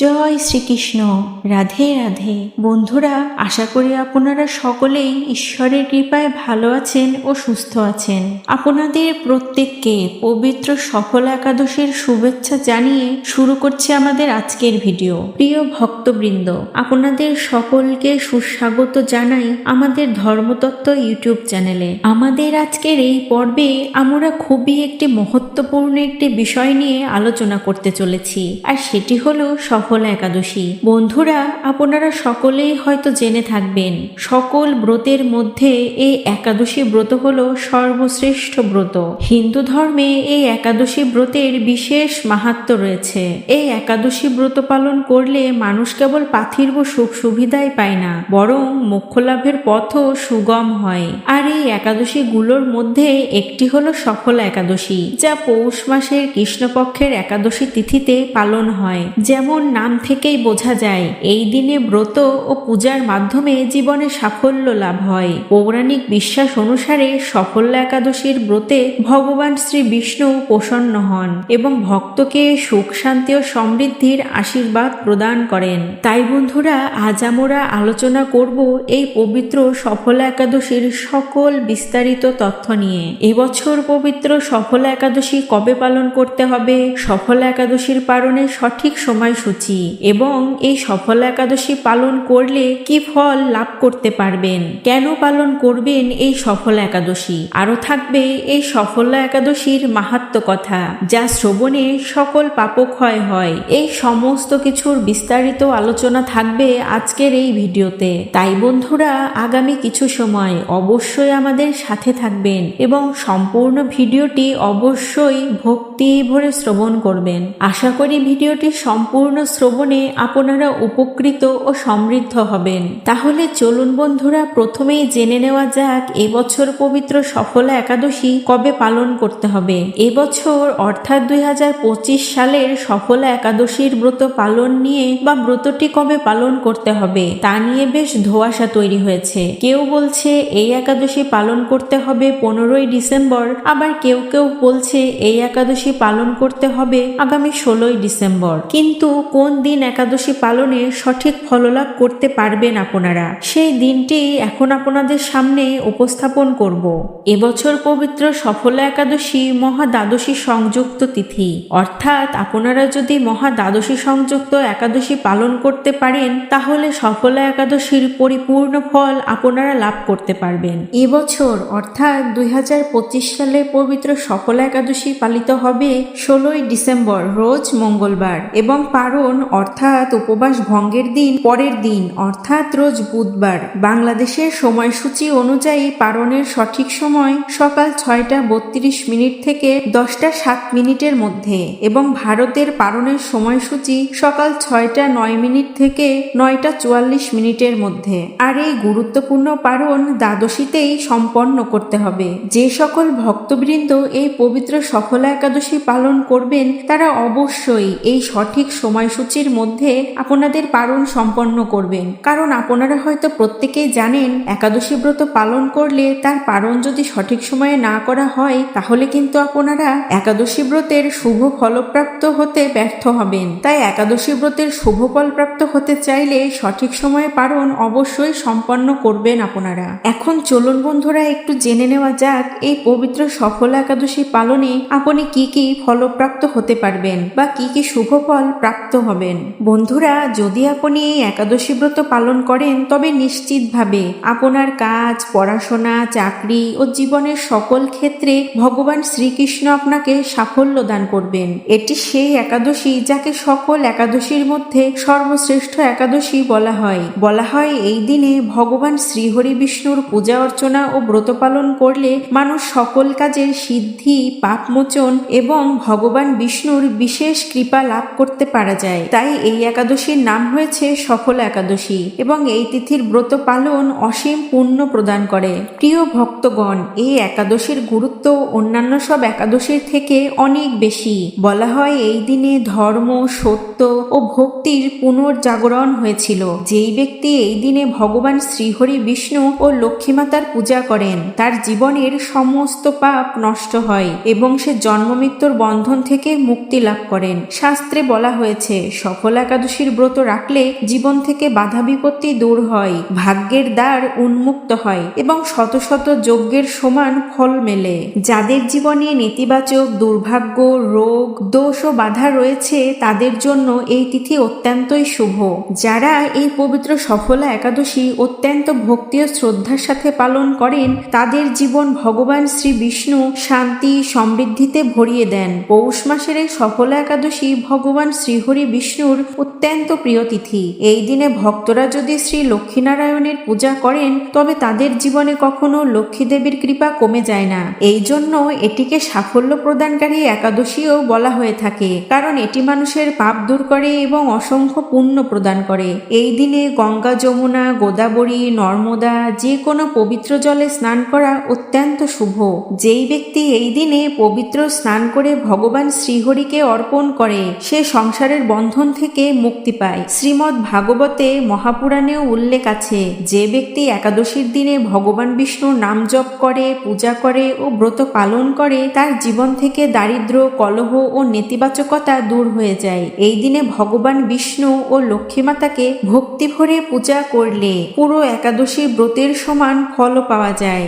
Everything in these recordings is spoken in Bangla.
জয় শ্রীকৃষ্ণ। রাধে রাধে। বন্ধুরা, আশা করি আপনারা সকলেই ঈশ্বরের কৃপায় ভালো আছেন ও সুস্থ আছেন। আপনাদের প্রত্যেককে পবিত্র সফল একাদশীর শুভেচ্ছা জানিয়ে শুরু করছে আমাদের আজকের ভিডিও। প্রিয় ভক্তবৃন্দ, আপনাদের সকলকে সুস্বাগত জানাই আমাদের ধর্মতত্ত্ব ইউটিউব চ্যানেলে। আমাদের আজকের এই পর্বে আমরা খুবই একটি মহত্বপূর্ণ একটি বিষয় নিয়ে আলোচনা করতে চলেছি, আর সেটি হলো সফল একাদশী। বন্ধুরা, আপনারা সকলেই হয়তো জেনে থাকবেন, সকল ব্রতের মধ্যে এই একাদশী ব্রত হল সর্বশ্রেষ্ঠ ব্রত। হিন্দু ধর্মে এই একাদশী ব্রতের বিশেষ মাহাত্ম রয়েছে। এই একাদশী ব্রত পালন করলে মানুষ কেবল পার্থিব সুখ সুবিধাই পায় না, বরং মোক্ষ লাভের পথও সুগম হয়। আর এই একাদশী গুলোর মধ্যে একটি হলো সফল একাদশী, যা পৌষ মাসের কৃষ্ণপক্ষের একাদশী তিথিতে পালন হয়। যেমন নাম থেকেই বোঝা যায়, এই দিনে ব্রত ও পূজার মাধ্যমে জীবনে সাফল্য লাভ হয়। পৌরাণিক বিশ্বাস অনুসারে সফল্য একাদশীর ব্রতে ভগবান শ্রী বিষ্ণু প্রসন্ন হন এবং ভক্তকে সুখ, শান্তি ও সমৃদ্ধির আশীর্বাদ প্রদান করেন। তাই বন্ধুরা, আজ আমরা আলোচনা করব এই পবিত্র সফল একাদশীর সকল বিস্তারিত তথ্য নিয়ে। এবছর পবিত্র সফল একাদশী কবে পালন করতে হবে? সফল একাদশীর পালনের সঠিক সময়সূচি এবং এই সফল একাদশী পালন করলে কি ফল লাভ করতে পারবেন? কেন পালন করবেন এই সফল একাদশী? আরও থাকবে এই সফল একাদশীর মাহাত্ম কথা, যা শ্রবণে সকল পাপক্ষয় হয়। এই সমস্ত কিছুর বিস্তারিত আলোচনা থাকবে আজকের এই ভিডিওতে। তাই বন্ধুরা, আগামী কিছু সময় অবশ্যই আমাদের সাথে থাকবেন এবং সম্পূর্ণ ভিডিওটি অবশ্যই ভক্তি ভরে শ্রবণ করবেন। আশা করি ভিডিওটি সম্পূর্ণ শ্রবণে আপনারা উপকৃত ও সমৃদ্ধ হবেন। তাহলে চলুন বন্ধুরা, প্রথমেই জেনে নেওয়া যাক, এবছর পবিত্র সফলা একাদশী কবে পালন করতে হবে। এবছর অর্থাৎ দুই হাজার পঁচিশ সালের সফলা একাদশীর ব্রত পালন নিয়ে বা ব্রতটি কবে পালন করতে হবে, তা নিয়ে বেশ ধোয়াশা তৈরি হয়েছে। কেউ বলছে এই একাদশী পালন করতে হবে পনেরোই ডিসেম্বর, আবার কেউ কেউ বলছে এই একাদশী পালন করতে হবে আগামী ষোলোই ডিসেম্বর। কিন্তু কোন দিন একাদশী পালনে সঠিক ফললাভ করতে পারবেন আপনারা? সেই দিনটি এখন আপনাদের সামনে উপস্থাপন করব। এবছর পবিত্র সফল একাদশী মহা দ্বাদশী সংযুক্ত তিথি। অর্থাৎ আপনারা যদি মহা দ্বাদশী সংযুক্ত একাদশী পালন করতে পারেন, তাহলে সফল একাদশীর পরিপূর্ণ ফল আপনারা লাভ করতে পারবেন। এবছর, অর্থাৎ দুই হাজার পঁচিশ সালে পবিত্র সফল একাদশী পালিত হবে। ষোলোই ডিসেম্বর, রোজ মঙ্গলবার এবং পারণ অর্থাৎ উপবাস ভঙ্গের দিন পরের দিন, অর্থাৎ রোজ বুধবার। বাংলাদেশের সময়সূচি অনুযায়ী পারণের সঠিক সময় সকাল ছয়টা বত্রিশ মিনিট থেকে দশটা সাত মিনিটের মধ্যে এবং ভারতের পারণের সময়সূচি সকাল ছয়টা নয় মিনিট থেকে নয়টা চুয়াল্লিশ মিনিটের মধ্যে। আর এই গুরুত্বপূর্ণ পারণ দ্বাদশীতেই সম্পন্ন করতে হবে। যে সকল ভক্তবৃন্দ এই পবিত্র সফলা একাদশী পালন করবেন, তারা অবশ্যই এই সঠিক সময়সূচির মধ্যে আপনাদের পালন সম্পন্ন করবেন। কারণ আপনারা হয়তো প্রত্যেকেই জানেন, একাদশী ব্রত পালন করলে তার পালন যদি সঠিক সময়ে না করা হয়, তাহলে কিন্তু আপনারা একাদশী ব্রতের শুভ ফলপ্রাপ্ত হতে ব্যর্থ হবেন। তাই একাদশী ব্রতের শুভ ফল প্রাপ্ত হতে চাইলে সঠিক সময়ে পালন অবশ্যই সম্পন্ন করবেন আপনারা। এখন চলুন বন্ধুরা, একটু জেনে নেওয়া যাক, এই পবিত্র সফল একাদশী পালনে আপনি কি কি ফলপ্রাপ্ত হতে পারবেন বা কি কি শুভ ফল প্রাপ্ত হবেন? বন্ধুরা, যদি আপনি এই একাদশী ব্রত পালন করেন, তবে নিশ্চিতভাবে আপনার কাজ, পড়াশোনা, চাকরি ও জীবনের সকল ক্ষেত্রে ভগবান শ্রীকৃষ্ণ আপনাকে সাফল্য দান করবেন। এটি সেই একাদশী যাকে সকল একাদশীর মধ্যে সর্বশ্রেষ্ঠ একাদশী বলা হয়। বলা হয়, এই দিনে ভগবান শ্রীহরি বিষ্ণুর পূজা অর্চনা ও ব্রত পালন করলে মানুষ সকল কাজের সিদ্ধি, পাপমোচন এবং ভগবান বিষ্ণুর বিশেষ কৃপা লাভ করতে পারা যায়। তাই এই একাদশীর নাম হয়েছে সফল একাদশী এবং এই তিথির ব্রত পালন অসীম পুণ্য প্রদান করে। প্রিয় ভক্তগণ, এই একাদশীর গুরুত্ব অন্যান্য সব একাদশীর থেকে অনেক বেশি। বলা হয় এই দিনে ধর্ম, সত্য ও ভক্তির পুনর্জাগরণ হয়েছিল। যেই ব্যক্তি এই দিনে ভগবান শ্রীহরি বিষ্ণু ও লক্ষ্মীমাতার পূজা করেন, তার জীবনের সমস্ত পাপ নষ্ট হয় এবং সে জন্মমৃত্যুর বন্ধন থেকে মুক্তি লাভ করেন। শাস্ত্রে বলা হয়েছে, সফল একাদশীর ব্রত রাখলে জীবন থেকে বাধা বিপত্তি দূর হয়, ভাগ্যের দ্বার উন্মুক্ত হয় এবং শত শত যজ্ঞের সমান ফল মেলে। যাদের জীবনে নেতিবাচক দুর্ভাগ্য, রোগ, দোষ ও বাধা রয়েছে, তাদের জন্য এই তিথি অত্যন্তই শুভ। যারা এই পবিত্র সফলা একাদশী অত্যন্ত ভক্তি ও শ্রদ্ধার সাথে পালন করেন, তাদের জীবন ভগবান শ্রী বিষ্ণু শান্তি সমৃদ্ধিতে ভরিয়ে দেন। পৌষ মাসের এই সফলা একাদশী ভগবান শ্রীহরি বিষ্ণুর অত্যন্ত প্রিয় তিথি। এই দিনে ভক্তরা যদি শ্রী লক্ষ্মীনারায়ণের পূজা করেন, তবে তাদের জীবনে কখনো লক্ষ্মী দেবীর কৃপা কমে যায় না। এই জন্য এটিকে সাফল্য প্রদানকারী একাদশীও বলা হয়ে থাকে। কারণ এটি মানুষের পাপ দূর করে এবং অসংখ্য পুণ্য প্রদান করে। এই দিনে গঙ্গা, যমুনা, গোদাবরী, নর্মদা যে কোনো পবিত্র জলে স্নান করা অত্যন্ত শুভ। যেই ব্যক্তি এই দিনে পবিত্র স্নান করে ভগবান শ্রীহরিকে অর্পণ করে, সে সংসারের বন্ধন থেকে মুক্তি পায়। শ্রীমৎ ভাগবতে মহাপুরাণেও উল্লেখ আছে, যে ব্যক্তি একাদশীর দিনে ভগবান বিষ্ণুর নাম জপ করে, পূজা করে ও ব্রত পালন করে, তার জীবন থেকে দারিদ্র, কলহ ও নেতিবাচকতা দূর হয়ে যায়। এই দিনে ভগবান বিষ্ণু ও লক্ষ্মীমাতাকে ভক্তি ভরে পূজা করলে পুরো একাদশী ব্রতের সমান ফলও পাওয়া যায়।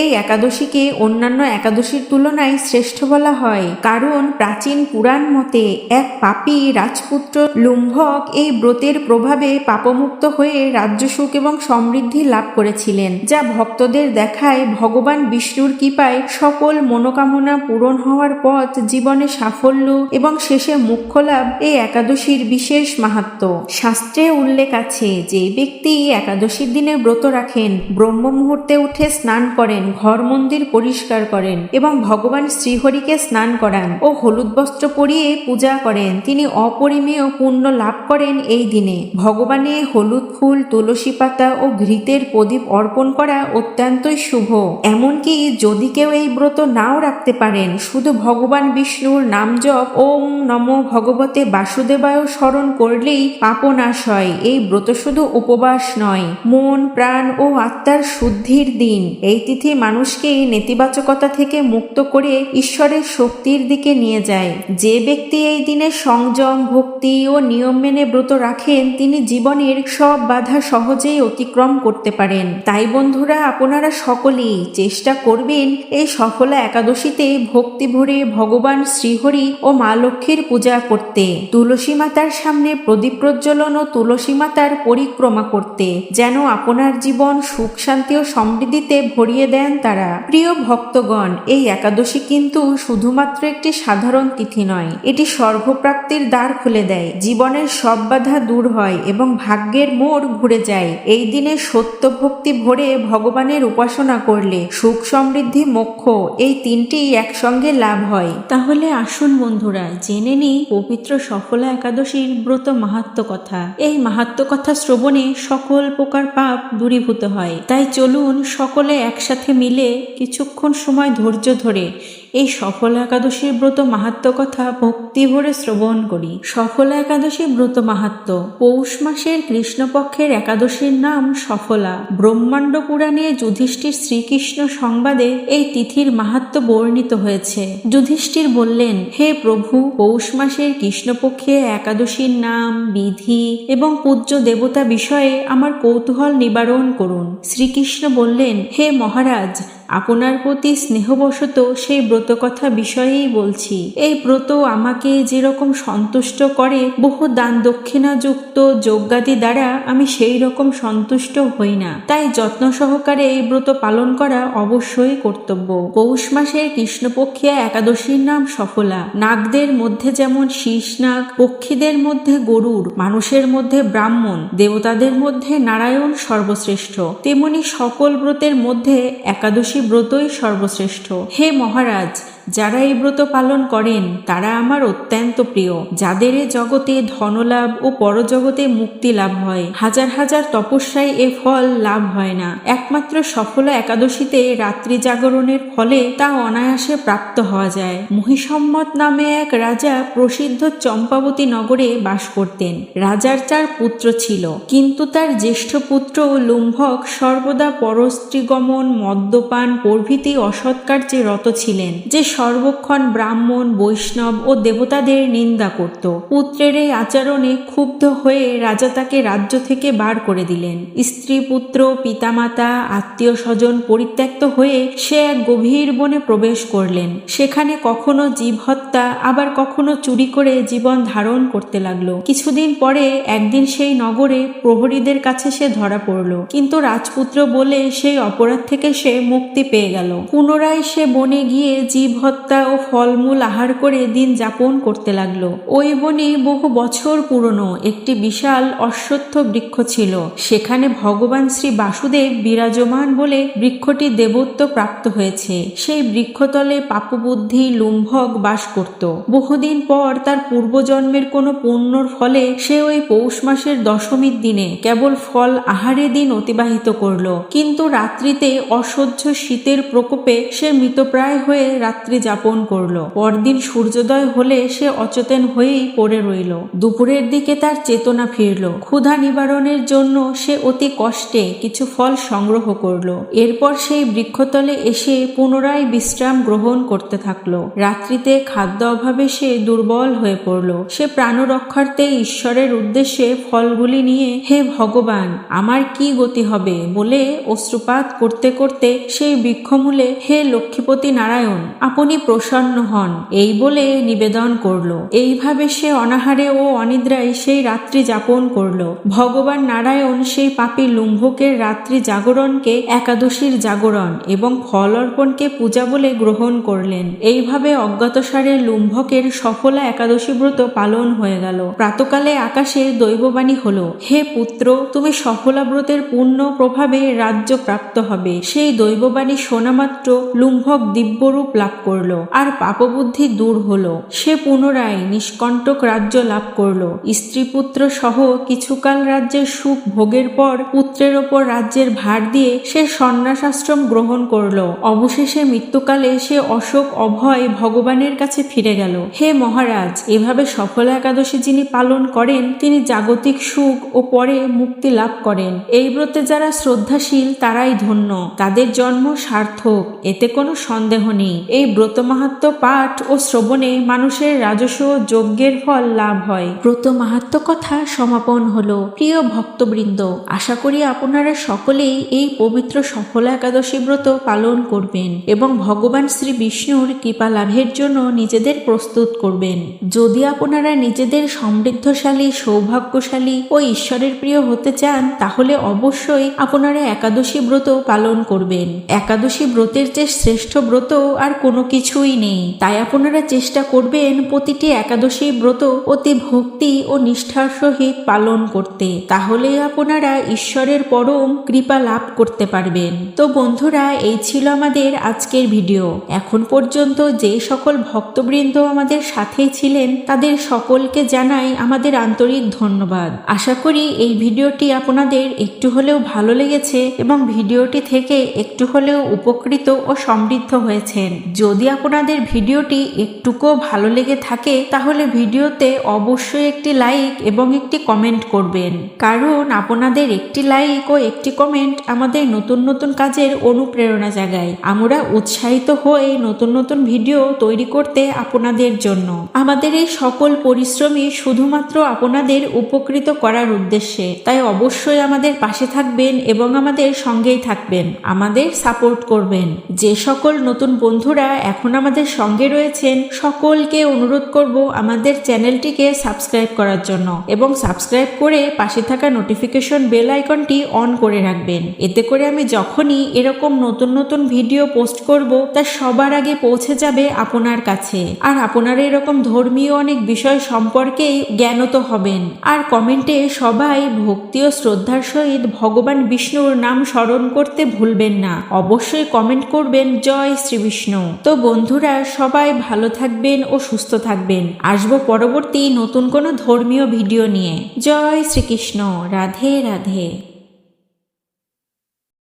এই একাদশীকে অন্যান্য একাদশীর তুলনায় শ্রেষ্ঠ বলা হয়। কারণ প্রাচীন পুরাণ মতে এক পাপী রাজপুত্র লুম্ভক এই ব্রতের প্রভাবে পাপমুক্ত হয়ে রাজ্যসুখ এবং সমৃদ্ধি লাভ করেছিলেন, যা ভক্তদের দেখায় ভগবান বিষ্ণুর কৃপায় সকল মনোকামনা পূরণ হওয়ার পথ জীবনে সাফল্য এবং শেষে মুখ্য লাভ এই একাদশীর বিশেষ মাহাত্ম। শাস্ত্রে উল্লেখ আছে যে ব্যক্তি একাদশীর দিনে ব্রত রাখেন ব্রহ্ম মুহূর্তে উঠে স্নান করেন ঘর মন্দির পরিষ্কার করেন এবং ভগবান শ্রীহরিকে স্নান করান ও হলুদ বস্ত্র পরিয়ে পূজা করেন। তিনি অপরিমেয় পুণ্য লাভ করেন এই দিনে। ভগবানে হলুদ ফুল, তুলসী পাতা ও ঘৃতের প্রদীপ অর্পণ করা অত্যন্তই শুভ। এমনকি যদি কেউ এই ব্রত নাও রাখতে পারেন, শুধু ভগবান বিষ্ণুর নাম জপ, ওম নম ভগবতে বাসুদেবায় স্মরণ করলেই পাপনাশ হয়। এই ব্রত শুধু উপবাস নয়, মন, প্রাণ ও আত্মার শুদ্ধির দিন। এই তিথি মানুষকে নেতিবাচকতা থেকে মুক্ত করে ঈশ্বরের শক্তির দিকে নিয়ে যায়। যে ব্যক্তি এই দিনে সংযম, ভক্তি ও নিয়ম মেনে ব্রত রাখেন, তিনি জীবনের সব বাধা সহজেই অতিক্রম করতে পারেন। তাই বন্ধুরা, আপনারা সকলেই চেষ্টা করবেন এই সফলা একাদশীতে ভক্তি ভরে ভগবান শ্রীহরি ও মা লক্ষ্মীর পূজা করতে, তুলসী মাতার সামনে প্রদীপ প্রজ্বলন ও তুলসী মাতার পরিক্রমা করতে, যেন আপনার জীবন সুখ, শান্তি ও সমৃদ্ধিতে ভরিয়ে দেন তারা। প্রিয় ভক্তগণ, এই একাদশী কিন্তু শুধুমাত্র একটি সাধারণ তিথি নয়, এটি স্বর্গপ্রাপ্তির দ্বার খুলে দেয়। জীবনের সব বাধা দূর হয় এবং ভাগ্যের মোড় ঘুরে যায়। এই দিনে সত্য ভক্তি ভরে ভগবানের উপাসনা করলে সুখ সমৃদ্ধি, মোক্ষ, এই তিনটি একসঙ্গে লাভ হয়। তাহলে আসুন বন্ধুরা, জেনে নিই পবিত্র সফলা একাদশীর ব্রত মাহাত্ম কথা। এই মাহাত্ম কথা শ্রবণে সকল প্রকার পাপ দূরীভূত হয়। তাই চলুন সকলে একসাথে মিলে কিছুক্ষণ সময় ধৈর্য ধরে এই সফল একাদশীর ব্রত মাহাত্ম কথা ভক্তি ভরে শ্রবণ করি। সফল একাদশী ব্রত মাহাত্ম পৌষ মাসের কৃষ্ণপক্ষের একাদশীর নাম সফলা। ব্রহ্মাণ্ড পুরাণে যুধিষ্ঠির শ্রীকৃষ্ণ সংবাদে এই তিথির মাহাত্ম বর্ণিত হয়েছে। যুধিষ্ঠির বললেন, হে প্রভু, পৌষ মাসের কৃষ্ণপক্ষে একাদশীর নাম, বিধি এবং পূজ্য দেবতা বিষয়ে আমার কৌতূহল নিবারণ করুন। শ্রীকৃষ্ণ বললেন, হে মহারাজ আপনার প্রতি স্নেহবশত সেই ব্রত কথা বিষয়েই বলছি। এই ব্রত আমাকে যেরকম সন্তুষ্ট করে, বহু দান দক্ষিণাযুক্ত যজ্ঞাদি দ্বারা আমি সেই রকম সন্তুষ্ট হই না। তাই যত্ন সহকারে এই ব্রত পালন করা অবশ্যই কর্তব্য। পৌষ মাসের কৃষ্ণপক্ষিয়া একাদশীর নাম সফলা। নাগদের মধ্যে যেমন শীষ নাগ, পক্ষীদের মধ্যে গরুর, মানুষের মধ্যে ব্রাহ্মণ, দেবতাদের মধ্যে নারায়ণ সর্বশ্রেষ্ঠ। তেমনি সকল ব্রতের মধ্যে একাদশী ব্রতই সর্বশ্রেষ্ঠ। হে মহারাজ যারা এই ব্রত পালন করেন, তারা আমার অত্যন্ত প্রিয়, যাদের এ জগতে ধনলাভ ও পরজগতে মুক্তি লাভ হয়। হাজার হাজার তপস্যায় এ ফল লাভ হয় না। একমাত্র সফল একাদশীতে রাত্রি জাগরণের ফলে তা অনায়াসে প্রাপ্ত হওয়া যায়। মহিসম্মত নামে এক রাজা প্রসিদ্ধ চম্পাবতী নগরে বাস করতেন। রাজার চার পুত্র ছিল। কিন্তু তার জ্যেষ্ঠ পুত্র লুম্ভক সর্বদা পরস্ত্রীগমন মদ্যপান প্রভৃতি অসৎকার্যে রত ছিলেন। যে সর্বক্ষণ ব্রাহ্মণ, বৈষ্ণব ও দেবতাদের নিন্দা করত। পুত্রের এই আচরণে ক্ষুব্ধ হয়ে রাজা তাকে রাজ্য থেকে বার করে দিলেন। স্ত্রী, পুত্র, পিতামাতা, আত্মীয় স্বজন পরিত্যক্ত হয়ে সে এক গভীর বনে প্রবেশ করলেন। সেখানে কখনো জীব হত্যা, আবার কখনো চুরি করে জীবন ধারণ করতে লাগল। কিছুদিন পরে একদিন সেই নগরে প্রহরীদের কাছে সে ধরা পড়ল। কিন্তু রাজপুত্র বলে সেই অপরাধ থেকে সে মুক্তি পেয়ে গেল। পুনরায় সে বনে গিয়ে জীব হত্যা ও ফলমূল আহার করে দিন যাপন করতে লাগল। ওই বনে বহু বছর পুরনো একটি বিশাল অশ্বত্থ বৃক্ষ ছিল। সেখানে ভগবান শ্রী বাসুদেব বিরাজমান বলে বৃক্ষটি দেবত্ব প্রাপ্ত হয়েছে। সেই বৃক্ষতলে পাপবুদ্ধি, লুম্ভক বাস করত। বহুদিন পর তার পূর্বজন্মের কোনো পুণ্যর ফলে সে ওই পৌষ মাসের দশমীর দিনে কেবল ফল আহারে দিন অতিবাহিত করল। কিন্তু রাত্রিতে অসহ্য শীতের প্রকোপে সে মৃতপ্রায় হয়ে রাত্রি যাপন করল। পরদিন সূর্যোদয় হলে সে অচেতন হয়েই পড়ে রইল। দুপুরের দিকে তার চেতনা ফিরল। ক্ষুধা নিবারণের জন্য সে অতি কষ্টে কিছু ফল সংগ্রহ করল। এরপর সেই বৃক্ষতলে এসে পুনরায় বিশ্রাম গ্রহণ করতে থাকল। রাত্রিতে খাদ্য অভাবে সে দুর্বল হয়ে পড়ল। সে প্রাণ রক্ষার্থে ঈশ্বরের উদ্দেশ্যে ফলগুলি নিয়ে, হে ভগবান, আমার কি গতি হবে? বলে অশ্রুপাত করতে করতে সেই বৃক্ষমূলে, হে লক্ষ্মীপতি নারায়ণ, আপনি প্রসন্ন হন, এই বলে নিবেদন করল। এইভাবে সে অনাহারে ও অনিদ্রায় সেই রাত্রি যাপন করল। ভগবান নারায়ণ সেই পাপী লুম্ভকের রাত্রি জাগরণকে একাদশীর জাগরণ এবং ফল অর্পণকে পূজা বলে গ্রহণ করলেন। এইভাবে অজ্ঞাতসারে লুম্ভকের সফলা একাদশী ব্রত পালন হয়ে গেল। প্রাতকালে আকাশে দৈববাণী হল, হে পুত্র, তুমি সফলা ব্রতের পূর্ণ প্রভাবে রাজ্য প্রাপ্ত হবে। সেই দৈববাণী শোনা মাত্র লুম্ভক দিব্যরূপ লাভ করল আর পাপবুদ্ধি দূর হলো। সে পুনরায় নিষ্কণ্টক রাজ্য লাভ করল। স্ত্রী পুত্র সহ কিছুকাল রাজ্যের সুখ ভোগের পর পুত্রের ওপর রাজ্যের ভার দিয়ে সে সন্ন্যাসাশ্রম গ্রহণ করল। অবশেষে মৃত্যুকালে সে অশোক অভয় ভগবানের কাছে ফিরে গেল। হে মহারাজ, এভাবে সফল একাদশী যিনি পালন করেন, তিনি জাগতিক সুখ ও পরে মুক্তি লাভ করেন। এই ব্রতে যারা শ্রদ্ধাশীল, তারাই ধন্য। তাদের জন্ম সার্থক, এতে কোনো সন্দেহ নেই। এই ব্রত মাহাত্ম পাঠ ও শ্রবণে মানুষের রাজস্ব যজ্ঞের ফল লাভ হয়। ব্রত মাহাত্ম কথা সমাপন হলো। প্রিয় ভক্তবৃন্দ, আশা করি আপনারা সকলেই এই পবিত্র সফল একাদশী ব্রত পালন করবেন এবং ভগবান শ্রী বিষ্ণুর কৃপা লাভের জন্য নিজেদের প্রস্তুত করবেন। যদি আপনারা নিজেদের সমৃদ্ধশালী, সৌভাগ্যশালী ও ঈশ্বরের প্রিয় হতে চান, তাহলে অবশ্যই আপনারা একাদশী ব্রত পালন করবেন। একাদশী ব্রতের যে শ্রেষ্ঠ ব্রত, আর কোনো কিছুই নেই। তাই আপনারা চেষ্টা করবেন প্রতিটি একাদশী ব্রত অতি ভক্তি ও নিষ্ঠার সহিত পালন করতে। তাহলে আপনারা ঈশ্বরের পরম কৃপা লাভ করতে পারবেন। তো বন্ধুরা, এই ছিল আমাদের আজকের ভিডিও। এখন পর্যন্ত যে সকল ভক্তবৃন্দ আমাদের সাথেই ছিলেন, তাদের সকলকে জানাই আমাদের আন্তরিক ধন্যবাদ। আশা করি এই ভিডিওটি আপনাদের একটু হলেও ভালো লেগেছে এবং ভিডিওটি থেকে একটু হলেও উপকৃত ও সমৃদ্ধ হয়েছেন। যদি আপনাদের ভিডিওটি একটুকুও ভালো লেগে থাকে, তাহলে ভিডিওতে অবশ্যই একটি লাইক এবং একটি কমেন্ট করবেন। কারণ আপনাদের একটি লাইক ও একটি কমেন্ট আমাদের নতুন নতুন কাজের অনুপ্রেরণা জাগায়। আমরা উৎসাহিত হয়ে নতুন নতুন ভিডিও তৈরি করতে আপনাদের জন্য। আমাদের এই সকল পরিশ্রমই শুধুমাত্র আপনাদের উপকৃত করার উদ্দেশ্যে। তাই অবশ্যই আমাদের পাশে থাকবেন এবং আমাদের সঙ্গেই থাকবেন। আমাদের সাপোর্ট করবেন। যে সকল নতুন বন্ধুরা এখন আমাদের সঙ্গে রয়েছেন সকলকে অনুরোধ করব আমাদের চ্যানেলটিকে সাবস্ক্রাইব করার জন্য এবং সাবস্ক্রাইব করে পাশে থাকা নোটিফিকেশন বেল আইকনটি অন করে রাখবেন। এতে করে আমি যখনই এরকম নতুন নতুন ভিডিও পোস্ট করব, তা সবার আগে পৌঁছে যাবে আপনার কাছে। আর আপনারা এরকম ধর্মীয় অনেক বিষয় সম্পর্কেই জ্ঞানত হবেন। আর কমেন্টে সবাই ভক্তি ও শ্রদ্ধার সহিত ভগবান বিষ্ণুর নাম স্মরণ করতে ভুলবেন না। অবশ্যই কমেন্ট করবেন, জয় শ্রী বিষ্ণু তো তো বন্ধুরা, সবাই ভালো থাকবেন ও সুস্থ থাকবেন। আসব পরবর্তী নতুন কোনো ধর্মীয় ভিডিও নিয়ে। জয় শ্রীকৃষ্ণ। রাধে রাধে।